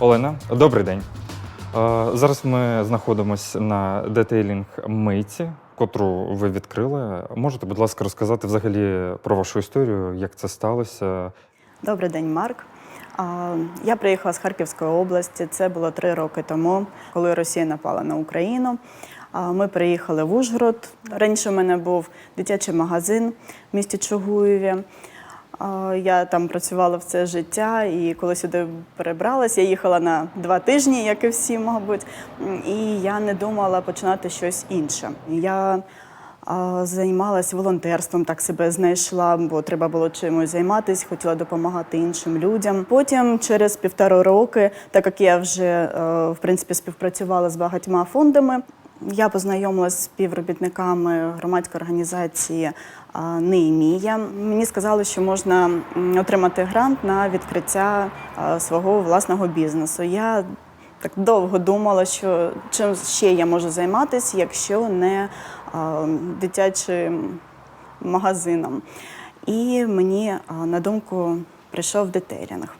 Олена, добрий день. Е, Зараз ми знаходимося на детейлінг мийці, котру ви відкрили. Можете, будь ласка, розказати взагалі про вашу історію, як це сталося? Добрий день, Марк. Я приїхала з Харківської області. Це було три роки тому, коли Росія напала на Україну. Ми приїхали в Ужгород. Раніше в мене був дитячий магазин в місті Чугуєві. Я там працювала все життя, і коли сюди перебралась, я їхала на два тижні, як і всі, мабуть. І я не думала починати щось інше. Я а, Займалась волонтерством, так себе знайшла, бо треба було чимось займатися, хотіла допомагати іншим людям. Потім, через півтора роки, так як я вже е, в принципі співпрацювала з багатьма фондами, я познайомилася з співробітниками громадської організації а, Неємія. Мені сказали, що можна отримати грант на відкриття свого власного бізнесу. Я так довго думала, що чим ще я можу займатися, якщо не дитячим магазином. І мені на думку прийшов детейлінг.